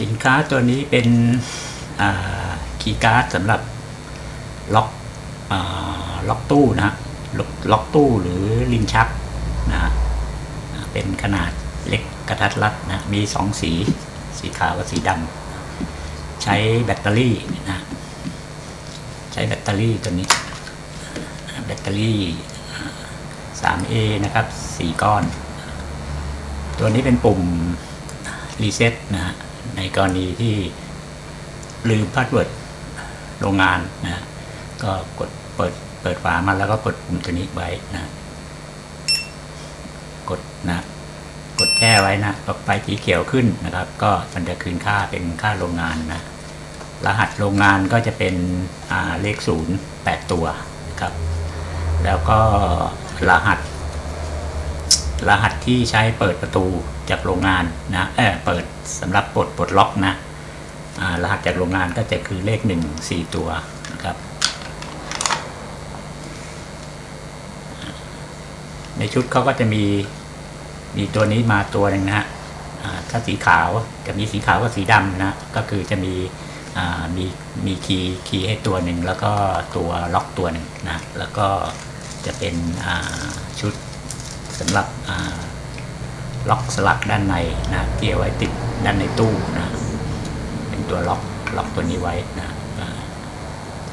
สินค้าตัวนี้เป็นคีย์การ์ดสำหรับล็อกอล็อกตู้นะฮะล็อกล็อกตู้หรือลิ้นชักนะฮะเป็นขนาดเล็กกระทัดรัดนะมีสองสี สีขาวกับสีดำใช้แบตเตอรี่นะใช้แบตเตอรี่ตัวนี้ แบตเตอรี่ 3A นะครับ 4 ก้อน ตัวนี้เป็นปุ่มรีเซ็ตนะฮะ ในกรณีที่ลืมพาสเวิร์ดโรงงานนะก็กดเปิดเปิดฝามาแล้วก็กดปุ่มตัวนี้ไว้นะกดนะกดแช่ไว้นะพอไฟสีเขียวขึ้นนะครับ ก็มันจะคืนค่าเป็นค่าโรงงานนะรหัสโรงงานก็จะเป็นเลขศูนย์แปดตัวครับ แล้วก็รหัส รหัสที่ใช้เปิดประตูจากโรงงานนะเออเปิดสำหรับปลดปลดล็อกนะรหัสจากโรงงานก็จะคือเลขหนึ่งสี่ตัวนะครับ ในชุดเขาก็จะมีมีตัวนี้มาตัวหนึ่งนะฮะถ้าสีขาวจะมีสีขาวกับสีดำนะก็คือจะมีมีมีคีย์คีย์ให้ตัวหนึ่งแล้วก็ตัวล็อกตัวหนึ่งนะแล้วก็จะเป็นชุด สำหรับล็อกสลักด้านในนะที่เอาไว้ติดด้านในตู้นะเป็นตัวล็อกล็อกตัวนี้ไว้นะ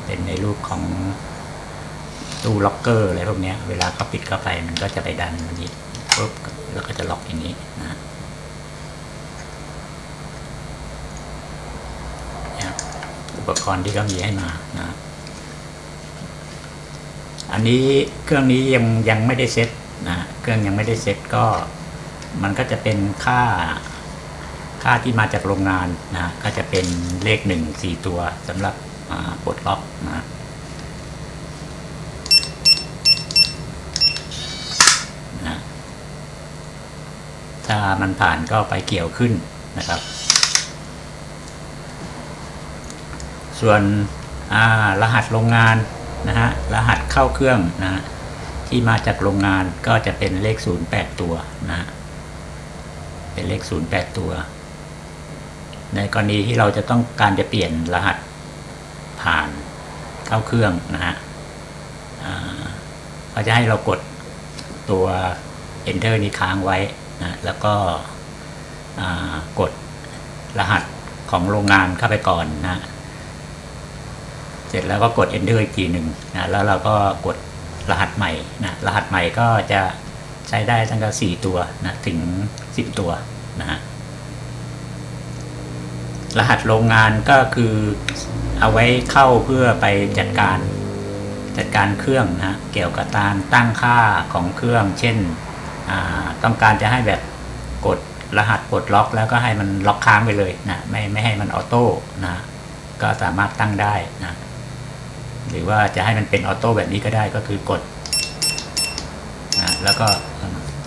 เป็นในรูปของตู้ล็อกเกอร์อะไรพวกเนี้ยเวลาเขาปิดเข้าไปมันก็จะไปดันมันนี้ปุ๊บแล้วก็จะล็อกอย่างนี้นะอุปกรณ์ที่เขามีให้มานะอันนี้เครื่องนี้ยังยังไม่ได้เซ็ต นะเครื่องยังไม่ได้เซ็ตก็มันก็จะเป็นค่า ค่าที่มาจากโรงงานนะก็จะเป็นเลขหนึ่งสี่ตัวสำหรับปลดล็อกนะนะถ้ามันผ่านก็ไปเกี่ยวขึ้นนะครับ ส่วนรหัสโรงงานนะฮะรหัสเข้าเครื่องนะฮะ ที่มาจากโรงงานก็จะเป็นเลข 08 ตัวนะเป็นเลข 08 ตัว ในกรณีที่เราจะต้องการจะเปลี่ยนรหัสผ่านเข้าเครื่องนะฮะเขาจะให้เรากดตัว enter นี้ค้างไว้นะแล้วก็กดรหัสของโรงงานเข้าไปก่อนนะ เสร็จแล้วก็กด enter อีกทีหนึ่งนะแล้วเราก็กด รหัสใหม่นะรหัสใหม่ก็จะใช้ได้ตั้งแต่สี่ตัวนะถึงสิบตัวนะฮะรหัสโรงงานก็คือเอาไว้เข้าเพื่อไปจัดการจัดการเครื่องนะเกี่ยวกับการตั้งค่าของเครื่อง เช่นต้องการจะให้แบบกดรหัสปลดล็อก แล้วก็ให้มันล็อกค้างไปเลยนะไม่ไม่ให้มันออโต้นะก็สามารถตั้งได้นะ หรือว่าจะให้มันเป็นออโต้แบบนี้ก็ได้ก็คือกดนะแล้วก็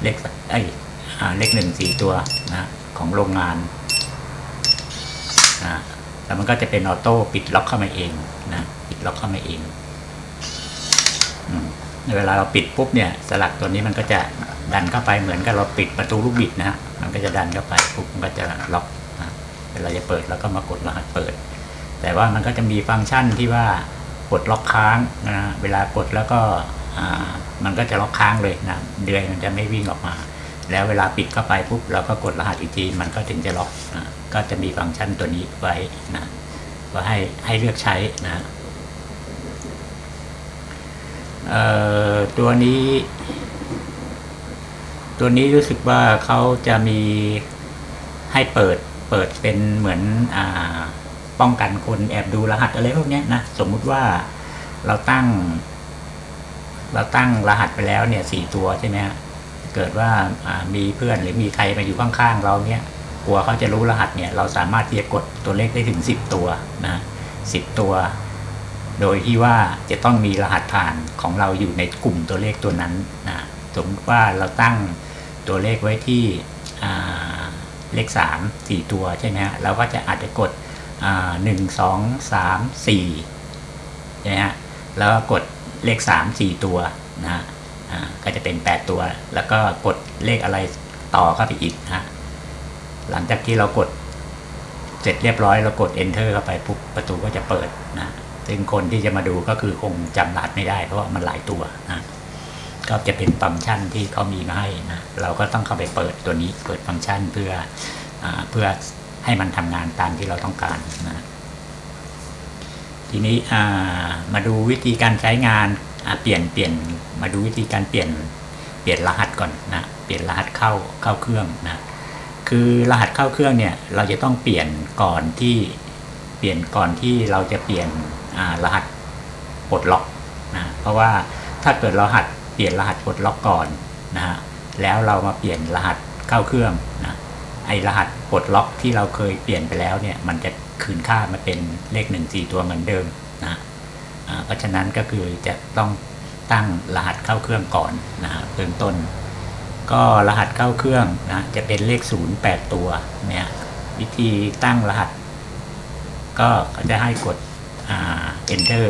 เลขไอ้เลขหนึ่งสี่ตัวนะของโรงงานนะแล้วมันก็จะเป็นออโต้ปิดล็อกเข้ามาเองนะปิดล็อกเข้ามาเองเวลาเราปิดปุ๊บเนี่ยสลักตัวนี้มันก็จะดันเข้าไปเหมือนกับเราปิดประตูลูกบิดนะฮะมันก็จะดันเข้าไปปุ๊บมันก็จะล็อกนะเวลาจะเปิดแล้วก็มากดรหัสเปิด แต่ว่ามันก็จะมีฟังก์ชันที่ว่า กดล็อกค้างนะเวลากดแล้วก็มันก็จะล็อกค้างเลยนะเดือยมันจะไม่วิ่งออกมา แล้วเวลาปิดเข้าไปปุ๊บเราก็กดรหัสอีกทีมันก็ถึงจะล็อกนะก็จะมีฟังก์ชันตัวนี้ไว้นะว่าให้ให้เลือกใช้นะตัวนี้ ตัวนี้รู้สึกว่าเขาจะมีให้เปิดเปิดเป็นเหมือนอ่า ป้องกันคนแอบดูรหัสอะไรพวกนี้นะสมมุติว่าเราตั้ง เราตั้งรหัสไปแล้วเนี่ยสี่ตัวใช่ไหมฮะเกิดว่ามีเพื่อนหรือมีใครมาอยู่ข้างๆเราเนี่ยกลัวเขาจะรู้รหัสเนี่ย เราสามารถที่จะกดตัวเลขได้ถึงสิบตัวนะสิบตัว โดยที่ว่าจะต้องมีรหัสผ่านของเราอยู่ในกลุ่มตัวเลขตัวนั้นนะสมมติว่าเราตั้งตัวเลขไว้ที่เลขสามสี่ตัวใช่ไหมฮะเราก็จะอาจจะกด หนึ่งสองสามสี่นะฮะแล้วกดเลขสามสี่ตัวนะฮะก็จะเป็นแปดตัว แล้วก็กดเลขอะไรต่อเข้าไปอีกนะฮะหลังจากที่เรากดเสร็จเรียบร้อยเรากด enter เข้าไปปุ๊บประตูก็จะเปิดนะซึ่งคนที่จะมาดูก็คือคงจำรหัสไม่ได้เพราะว่ามันหลายตัวนะก็จะเป็นฟังก์ชันที่เขามีมาให้นะเราก็ต้องเข้าไปเปิดตัวนี้เปิดฟังก์ชันเพื่ออเพื่อ ให้มันทำงานตามที่เราต้องการนะทีนี้มาดูวิธีการใช้งานเปลี่ยนเปลี่ยนมาดูวิธีการเปลี่ยนเปลี่ยนรหัสก่อนนะเปลี่ยนรหัสเข้าเข้าเครื่องนะคือรหัสเข้าเครื่องเนี่ยเราจะต้องเปลี่ยนก่อนที่เปลี่ยนก่อนที่เราจะเปลี่ยนรหัสปลดล็อกนะเพราะว่าถ้าเกิดรหัสเปลี่ยนรหัสปลดล็อกก่อนนะฮะแล้วเรามาเปลี่ยนรหัสเข้าเครื่องนะ ไอรหัสปลดล็อกที่เราเคยเปลี่ยนไปแล้วเนี่ยมันจะคืนค่ามาเป็นเลขหนึ่งสี่ตัวเหมือนเดิมนะเพราะฉะนั้นก็คือจะต้องตั้งรหัสเข้าเครื่องก่อนนะฮะเบื้องต้น ก็รหัสเข้าเครื่องนะจะเป็นเลขศูนย์แปดตัวเนี่ยวิธีตั้งรหัส ก็เขาจะให้กดอ่า enter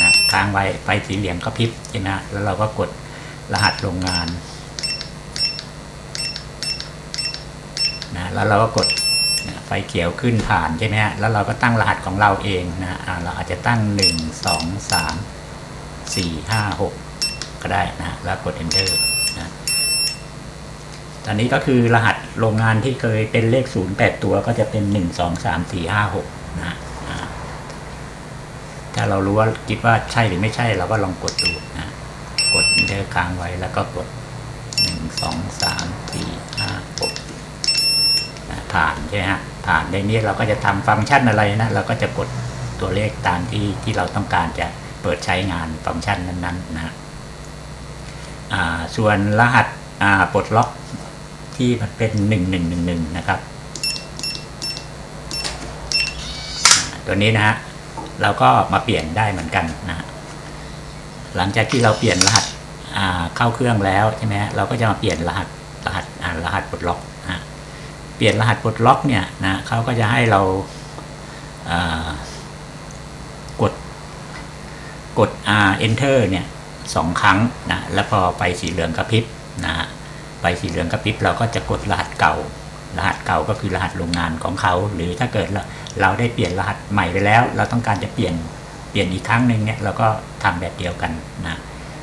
นะค้างไว้ไฟสีเหลืองก็พริบใช่ไหมฮะแล้วเราก็กดรหัสโรงงาน แล้วเราก็กดไฟเขียวขึ้นผ่านใช่ไหมฮะแล้วเราก็ตั้งรหัสของเราเองนะเราอาจจะตั้ง 1 2 3 4 5 6 ก็ได้นะแล้วกด enter นะตอนนี้ก็คือรหัสโรงงานที่เคยเป็นเลข 0 8 ตัวก็จะเป็น 1 2 3 4 5 6 นะถ้าเรารู้ว่าคิดว่าใช่หรือไม่ใช่เราก็ลองกดดูนะกด enter ค้างไว้แล้วก็กด 1 2 3 4 นะผ่านใช่ไหมฮะผ่านในนี้เราก็จะทำฟังก์ชันอะไรนะเราก็จะกดตัวเลขตามที่ที่เราต้องการจะเปิดใช้งานฟังก์ชันนั้นๆนะอ่าส่วนรหัสปลดล็อกที่มันเป็นหนึ่งหนึ่งหนึ่งหนึ่งนะครับ ตัวนี้นะฮะเราก็มาเปลี่ยนได้เหมือนกันนะฮะหลังจากที่เราเปลี่ยนรหัสเข้าเครื่องแล้วใช่ไหมฮะเราก็จะมาเปลี่ยนรหัสรหัสรหัสปลดล็อก เปลี่ยนรหัสปลดล็อกเนี่ยนะเขาก็จะให้เรากดกด R enter เนี่ยสองครั้งนะแล้วพอไปสีเหลืองกระพริบนะฮะไปสีเหลืองกระพริบเราก็จะกดรหัสเก่า รหัสเก่าก็คือรหัสโรงงานของเขา หรือถ้าเกิดเราเราได้เปลี่ยนรหัสใหม่ไปแล้ว เราต้องการจะเปลี่ยนเปลี่ยนอีกครั้งหนึ่งเนี่ยเราก็ทำแบบเดียวกันนะ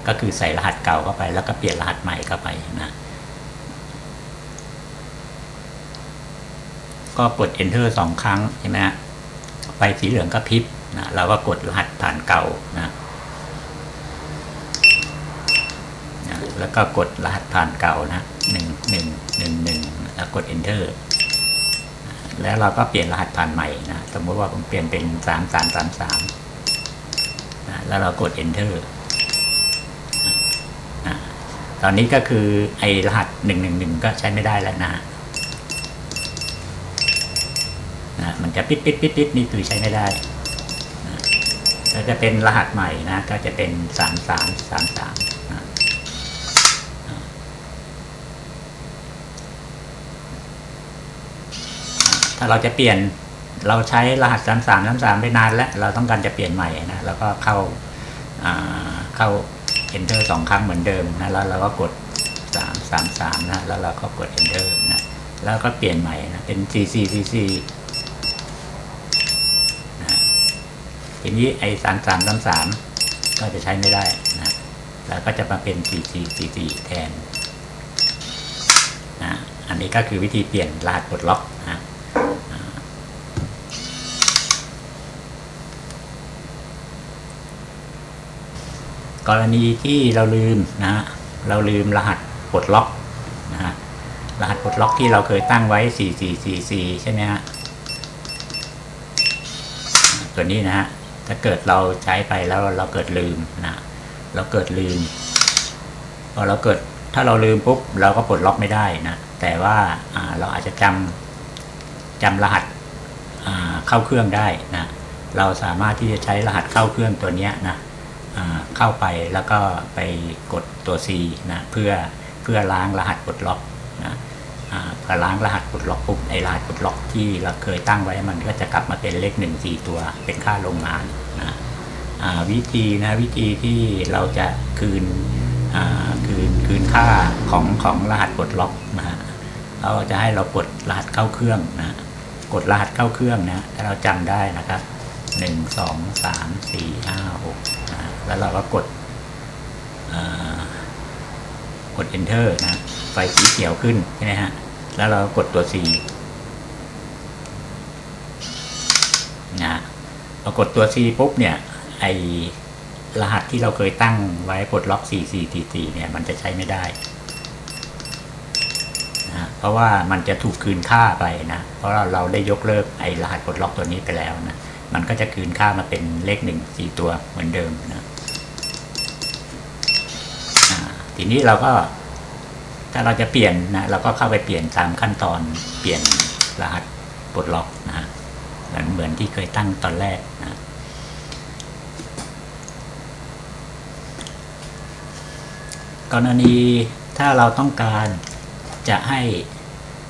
ก็คือใส่รหัสเก่าเข้าไปแล้วก็เปลี่ยนรหัสใหม่เข้าไปนะ ก็กด enter สองครั้งใช่ไหมฮะไปสีเหลืองก็พริบนะเราก็กดรหัสผ่านเก่านะนะแล้วก็กดรหัสผ่านเก่านะหนึ่งหนึ่งหนึ่งหนึ่งแล้วกด enter แล้วเราก็เปลี่ยนรหัสผ่านใหม่นะสมมติว่าผมเปลี่ยนเป็นสามสามสามสามนะแล้วเรากด enter นะตอนนี้ก็คือไอรหัสหนึ่งหนึ่งหนึ่งก็ใช้ไม่ได้แล้วนะ นะมันจะปิดปิดปิดปิดนี่คือใช้ไม่ได้นะแล้วจะเป็นรหัสใหม่นะ ก็จะเป็นสามสามสามสามถ้าเราจะเปลี่ยนเราใช้รหัสสามสามสามสามไปนานแล้ว เราต้องการจะเปลี่ยนใหม่นะ แล้วก็เข้าอ่าเข้า enter สองครั้งเหมือนเดิมนะ แล้วเราก็กดสามสามสามนะ แล้วเราก็กด enter นะ แล้วก็เปลี่ยนใหม่นะ เป็น c c c c นะ ทีนี้ไอ้สามสามสามสามก็จะใช้ไม่ได้นะแล้วก็จะมาเป็น c c c c แทนนะอันนี้ก็คือวิธีเปลี่ยนรหัสปลดล็อกนะกรณีที่เราลืมนะฮะเราลืมรหัสปลดล็อกนะฮะรหัสปลดล็อกที่เราเคยตั้งไว้ 4444 ใช่ไหมฮะตัวนี้นะฮะ ถ้าเกิดเราใช้ไปแล้วเราเกิดลืมนะเราเกิดลืมพอเราเกิดถ้าเราลืมปุ๊บเราก็ปลดล็อกไม่ได้นะแต่ว่าเราอาจจะจำจำรหัสเข้าเครื่องได้นะเราสามารถที่จะใช้รหัสเข้าเครื่องตัวนี้นะเข้าไปแล้วก็ไปกดตัว C นะเพื่อเพื่อล้างรหัสปลดล็อกนะ อ่าล้างรหัสปลดล็อกปุ๊บไอรหัสปลดล็อกที่เราเคยตั้งไว้มันก็จะกลับมาเป็นเลขหนึ่งสี่ตัวเป็นค่าโรงงานนะวิธีนะวิธีที่เราจะคืนคืนคืนค่าของของรหัสปลดล็อกนะฮะเขาจะให้เรากดรหัสเข้าเครื่องนะกดรหัสเข้าเครื่องนะถ้าเราจำได้นะครับหนึ่งสองสามสี่ห้าหกนะแล้วเราก็กดกด enter นะไฟสีเขียวขึ้นใช่ไหมฮะ แล้วเรากดตัว C นะพอกดตัว C ปุ๊บเนี่ย ไอรหัสที่เราเคยตั้งไว้ปลดล็อก 4 4 4 4 เนี่ย มันจะใช้ไม่ได้นะเพราะว่ามันจะถูกคืนค่าไปนะ เพราะเราเราได้ยกเลิกไอรหัสปลดล็อกตัวนี้ไปแล้วนะ มันก็จะคืนค่ามาเป็นเลขหนึ่งสี่ตัวเหมือนเดิมนะทีนี้เราก็ ถ้าเราจะเปลี่ยนนะเราก็เข้าไปเปลี่ยนตามขั้นตอนเปลี่ยนรหัสปลดล็อกนะฮะเหมือนที่เคยตั้งตอนแรกนะกรณีถ้าเราต้องการจะให้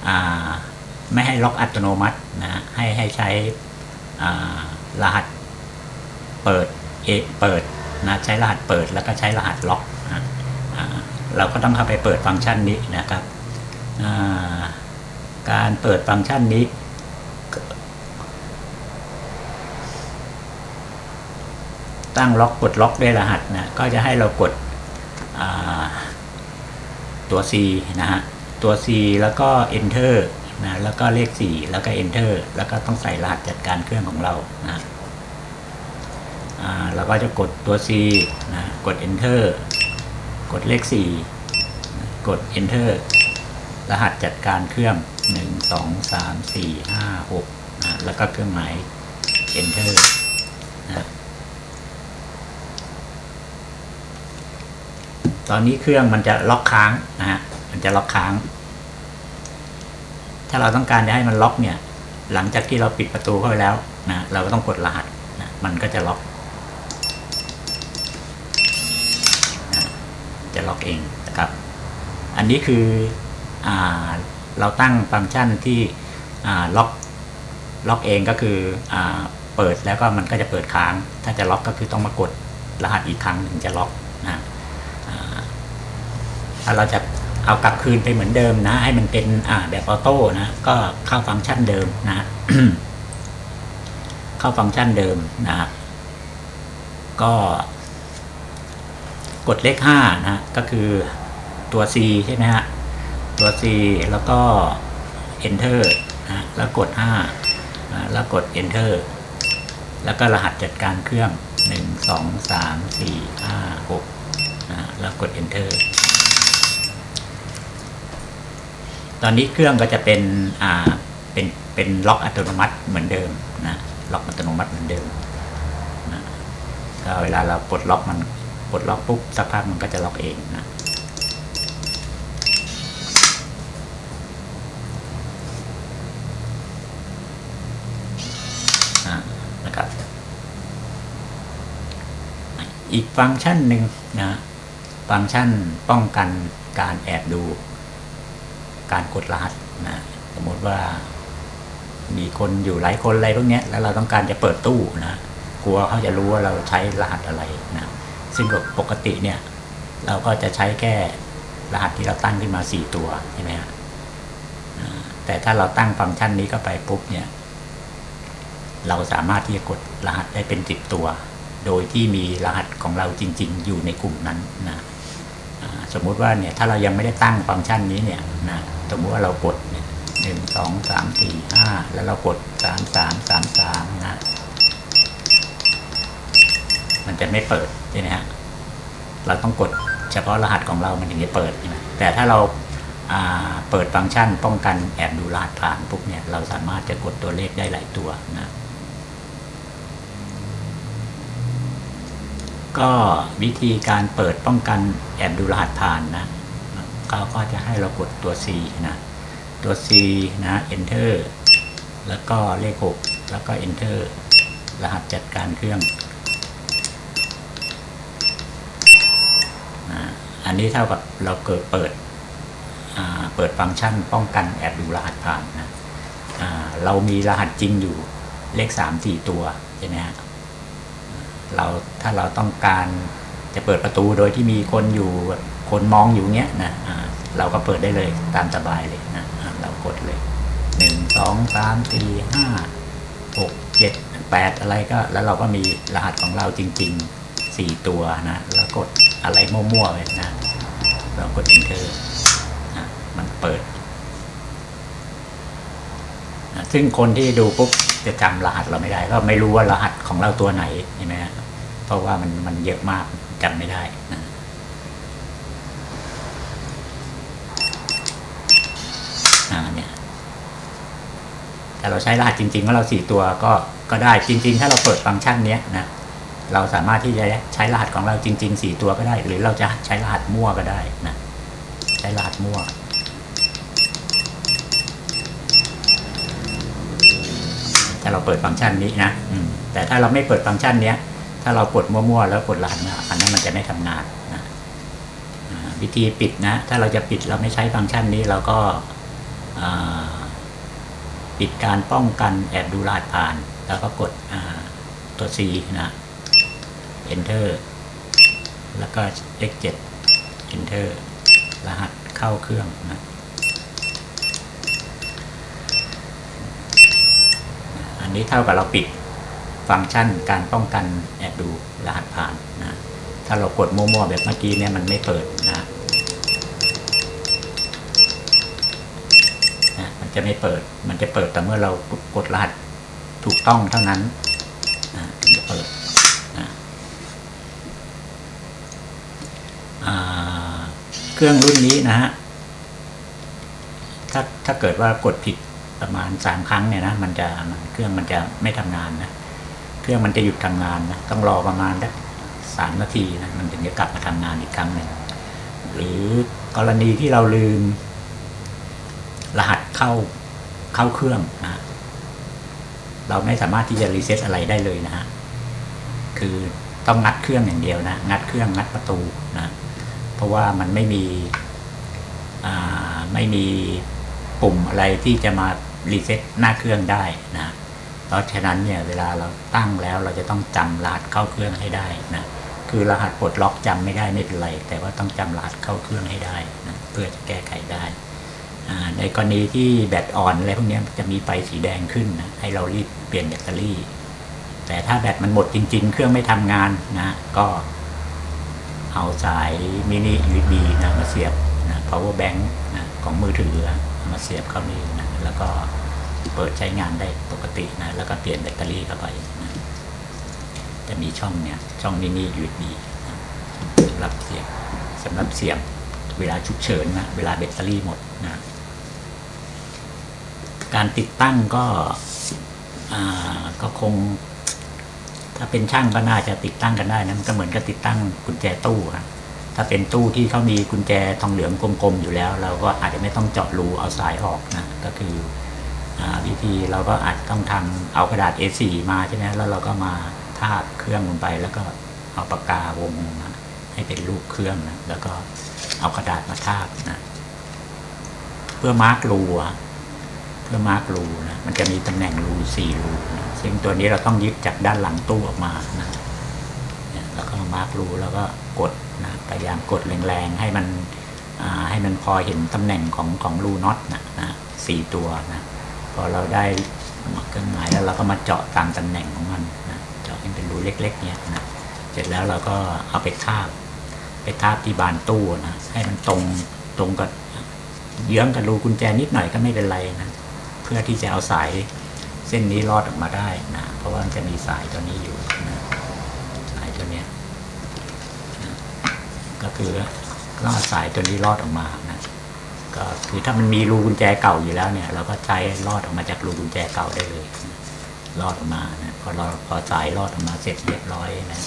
อ่าไม่ให้ล็อกอัตโนมัตินะให้ให้ใช้อ่ารหัสเปิดเอเปิดนะใช้รหัสเปิดแล้วก็ใช้รหัสล็อก เราก็ต้องเข้าไปเปิดฟังก์ชันนี้นะครับการเปิดฟังก์ชันนี้ ตั้งล็อกกดล็อกด้วยรหัสนะก็จะให้เรากดตัว C นะฮะตัว C แล้วก็ enter นะแล้วก็เลข 4 แล้วก็ enter แล้วก็ต้องใส่รหัสจัดการเครื่องของเรานะเราก็จะกดตัว C นะกด enter กดเลข 4 กด enter รหัสจัดการเครื่อง 1 2 3 4 5 6นะแล้วก็เครื่องหมาย enter นะตอนนี้เครื่องมันจะล็อกค้างนะฮะ มันจะล็อกค้าง ถ้าเราต้องการจะให้มันล็อกเนี่ย หลังจากที่เราปิดประตูเข้าไปแล้วนะ เราก็ต้องกดรหัสนะมันก็จะล็อกนะ จะล็อกเองนะครับ อันนี้คืออเราตั้งฟังก์ชันที่ล็อกล็อกเองก็คืออเปิดแล้วก็มันก็จะเปิดค้าง ถ้าจะล็อกก็คือต้องมากดรหัสอีกครั้งถึงจะล็อกนะถ้าเราจะเอากลับคืนไปเหมือนเดิมนะ ให้มันเป็นแบบออโต้นะ ก็เข้าฟังก์ชันเดิมนะ เข้าฟังก์ชันเดิมนะฮะก็ กดเลขห้านะก็คือตัว C ใช่ไหมฮะตัว C แล้วก็ enter นะแล้วกด5นะแล้วกด enter แล้วก็รหัสจัดการเครื่อง 1 2 3 4 5 6นะแล้วกด enter ตอนนี้เครื่องก็จะเป็นอ่าเป็นเป็นล็อกอัตโนมัติเหมือนเดิมนะล็อกอัตโนมัติเหมือนเดิมนะเวลาเราปลดล็อกมัน ปลดล็อกปุ๊บสักพักมันก็จะล็อกเองนะนะครับ อีกฟังก์ชันหนึ่งนะฟังก์ชันป้องกันการแอบดูการกดรหัสนะสมมติว่ามีคนอยู่หลายคนอะไรพวกนี้แล้วเราต้องการจะเปิดตู้นะกลัวเขาจะรู้ว่าเราใช้รหัสอะไรนะ ซึ่งปกติเนี่ย เราก็จะใช้แค่รหัสที่เราตั้งขึ้นมาสี่ตัวใช่ไหมฮะแต่ถ้าเราตั้งฟังก์ชันนี้เข้าไปปุ๊บเนี่ย เราสามารถที่จะกดรหัสได้เป็นสิบตัว โดยที่มีรหัสของเราจริง ๆ อยู่ในกลุ่มนั้นนะสมมุติว่าเนี่ยถ้าเรายังไม่ได้ตั้งฟังก์ชันนี้เนี่ยนะสมมุติว่าเรากดเนี่ยหนึ่งสองสามสี่ห้าแล้วเรากดสามสามสามสามนะ จะไม่เปิดใช่ไหมฮะเราต้องกดเฉพาะรหัสของเรามันถึงจะเปิดใช่ไหมแต่ถ้าเราาเปิดฟังก์ชันป้องกันแอบดูรหัสผ่านปุ๊บเนี่ยเราสามารถจะกดตัวเลขได้หลายตัวนะก็วิธีการเปิดป้องกันแอบดูรหัสผ่านนะเขาก็จะให้เรากดตัว C นะตัว C นะ enter แล้วก็เลข 6 แล้วก็ enter รหัสจัดการเครื่องนะ อันนี้เท่ากับเราเกิดเปิดเปิดฟังก์ชันป้องกันแอบดูรหัสผ่านนะเรามีรหัสจริงอยู่เลข3 4ตัวใช่ไหมฮะเราถ้าเราต้องการจะเปิดประตูโดยที่มีคนอยู่คนมองอยู่เงี้ยนะเราก็เปิดได้เลยตามสบายเลยนะเรากดเลยหนึ่งสองสามสี่ห้าหกเจ็ดแปดอะไรก็ แล้วเราก็มีรหัสของเราจริงๆสี่ตัวนะ แล้วกดอะไรมั่วๆไปนะ เรากด enter นะมันเปิดนะซึ่งคนที่ดูปุ๊บจะจำรหัสเราไม่ได้ ก็ไม่รู้ว่ารหัสของเราตัวไหนใช่ไหมฮะเพราะว่ามันมันเยอะมากจำไม่ได้นะเนี่ยแต่เราใช้รหัสจริงๆว่าเราสี่ตัวก็ก็ได้จริง ๆ ถ้าเราเปิดฟังก์ชันนี้นะ เราสามารถที่จะใช้รหัสของเราจริงๆสี่ตัวก็ได้ หรือเราจะใช้รหัสมั่วก็ได้นะใช้รหัสมั่ว ถ้าเราเปิดฟังก์ชันนี้นะแต่ถ้าเราไม่เปิดฟังก์ชันนี้ถ้าเรากดมั่วๆแล้วกดรหัสอันนั้นมันจะไม่ทำงานนะวิธีปิดนะ ถ้าเราจะปิดเราไม่ใช้ฟังก์ชันนี้เราก็ปิดการป้องกันแอบดูรหัสผ่าน แล้วก็กดตัว C นะ Enter แล้วก็เลข7 Enter รหัสเข้าเครื่องนะอันนี้เท่ากับเราปิดฟังก์ชันการป้องกันแอบดูรหัสผ่านนะถ้าเรากดมั่วๆแบบเมื่อกี้เนี่ยมันไม่เปิดนะนะมันจะไม่เปิด มันจะเปิดแต่เมื่อเรากดรหัสถูกต้องเท่านั้นนะจะเปิดนะอ่า เครื่องรุ่นนี้นะฮะถ้าถ้าเกิดว่ากดผิดประมาณสามครั้งเนี่ยนะมันจะมันเครื่องมันจะไม่ทำงานนะเครื่องมันจะหยุดทำงานนะต้องรอประมาณสามนาทีนะมันถึงจะกลับมาทำงานอีกครั้งหนึ่งหรือกรณีที่เราลืม รหัสเข้าเข้าเครื่องนะเราไม่สามารถที่จะรีเซ็ตอะไรได้เลยนะฮะคือต้องงัดเครื่องอย่างเดียวนะ งัดเครื่องงัดประตูนะ เพราะว่ามันไม่มีไม่มีปุ่มอะไรที่จะมารีเซ็ตหน้าเครื่องได้นะเพราะฉะนั้นเนี่ยเวลาเราตั้งแล้วเราจะต้องจำรหัสเข้าเครื่องให้ได้นะคือรหัสปลดล็อกจำไม่ได้ไม่เป็นไร แต่ว่าต้องจำรหัสเข้าเครื่องให้ได้นะเพื่อจะแก้ไขได้ในกรณีที่แบตอ่อนอะไรพวกนี้จะมีไฟสีแดงขึ้นนะให้เรารีบเปลี่ยนแบตเตอรี่ แต่ถ้าแบตมันหมดจริง ๆ เครื่องไม่ทำงานนะก็ เอาสายมินิ USB นะมาเสียบนะ power bank นะของมือถือมาเสียบเข้านี่นะแล้วก็เปิดใช้งานได้ปกตินะ แล้วก็เปลี่ยนแบตเตอรี่เข้าไปนะจะมีช่องเนี่ยช่องมินิ USB นะสำหรับเสียบสำหรับเสียบเวลาฉุกเฉินนะเวลาแบตเตอรี่หมดนะการติดตั้งก็อ่าก็คง ถ้าเป็นช่างก็น่าจะติดตั้งกันได้นะมันก็เหมือนกับติดตั้งกุญแจตู้ครับถ้าเป็นตู้ที่เขามีกุญแจทองเหลืองกลมๆอยู่แล้ว เราก็อาจจะไม่ต้องเจาะรูเอาสายออกนะก็คืออวิธีเราก็อาจต้องทำเอากระดาษ A4 มาใช่ไหมแล้วเราก็มาทาบเครื่องลงไป แล้วก็เอาปากกาวงนะให้เป็นรูปเครื่องนะแล้วก็เอากระดาษมาทาบนะเพื่อมาร์กรูเพื่อมาร์กรูนะมันจะมีตำแหน่งรูสี่รูนะ ซึ่งตัวนี้เราต้องยึดจากด้านหลังตู้ออกมานะเนี่ยแล้วก็มาร์กรูแล้วก็กดนะพยายามกดแรงๆให้มันให้มันพอเห็นตำแหน่งของของรูน็อตนะนะสี่ตัวนะพอเราได้เครื่องหมายแล้วเราก็มาเจาะตามตำแหน่งของมันนะเจาะให้เป็นรูเล็กๆเนี่ยนะเสร็จแล้วเราก็เอาไปทาบ ไปทาบที่บานตู้นะให้มันตรงตรงกับเยื้องกับรูกุญแจนิดหน่อยก็ไม่เป็นไรนะเพื่อที่จะเอาสาย เส้นนี้รอดออกมาได้นะเพราะว่ามันจะมีสายตัวนี้อยู่นะสายตัวเนี้ยนะก็คือก็เอสายตัวนี้รอดออกมานะก็คือถ้ามันมีรูกุญแจเก่าอยู่แล้วเนี่ย เราก็ใช้รอดออกมาจากรูกุญแจเก่าได้เลยนะรอดออกมานะพอเราพอสายรอดออกมาเสร็จเรียบร้อยนะ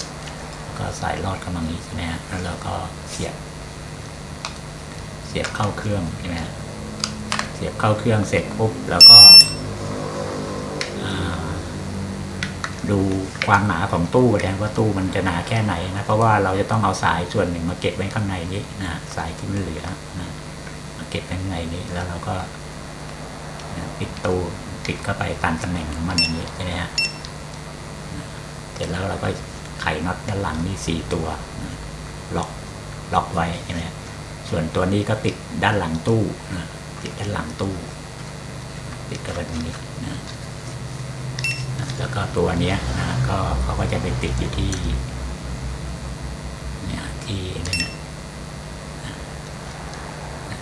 ก็สายรอดกำลังนี้ใช่ไหมฮะแล้วเราก็เสียบ เสียบเข้าเครื่องใช่ไหมฮะเสียบเข้าเครื่องเสร็จปุ๊บแล้วก็ ดูความหนาของตู้นะว่าตู้มันจะหนาแค่ไหนนะเพราะว่าเราจะต้องเอาสายส่วนหนึ่งมาเก็บไว้ข้างในนี้นะสายที่มันเหลือนะมาเก็บไว้ข้างในนี้แล้วเราก็ปิดตู้ติดเข้าไปตามตำแหน่งของมันอย่างนี้ใช่ไหมฮะเสร็จแล้วเราก็ไขน็อตด้านหลังนี่สี่ตัวนะล็อกล็อกไว้ใช่ไหมฮะส่วนตัวนี้ก็ติดด้านหลังตู้นะติดด้านหลังตู้ ติดกับตรงนี้นะ แล้วก็ตัวเนี้ยนะก็เขาก็จะไปติดอยู่ที่เนี่ยที่นั่นนะนะ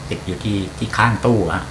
ติดอยู่ที่ที่ข้างตู้อะ